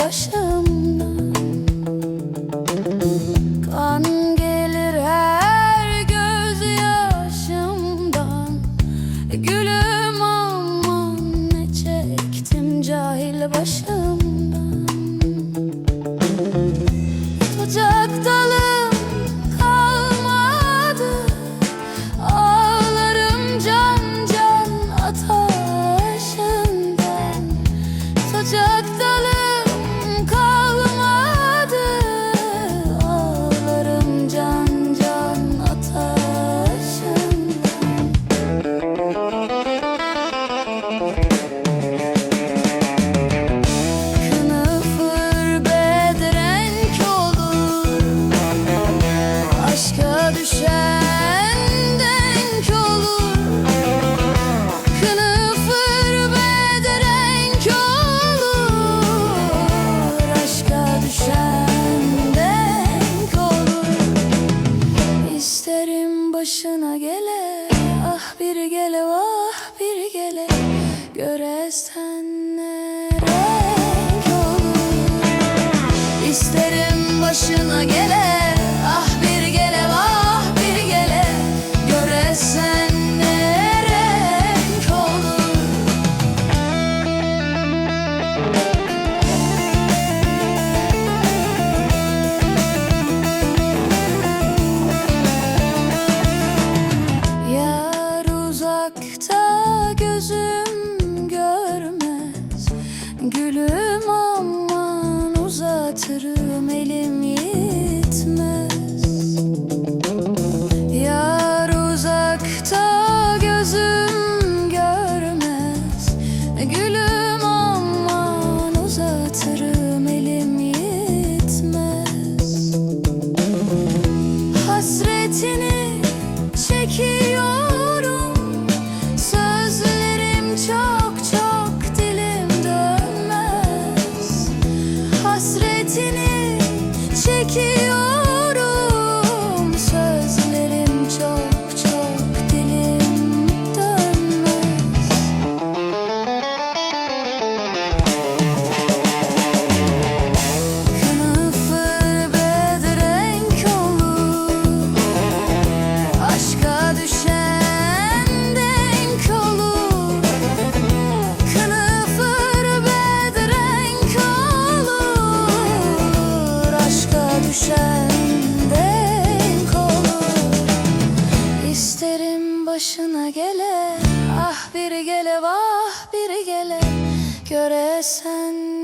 başımdan. Kan gelir her göz yaşımdan Gülüm aman ne çektim cahil başımdan. this time. Gülüm aman uzatırım elim yitmez gele Ah bir gele vah bir gele Göresen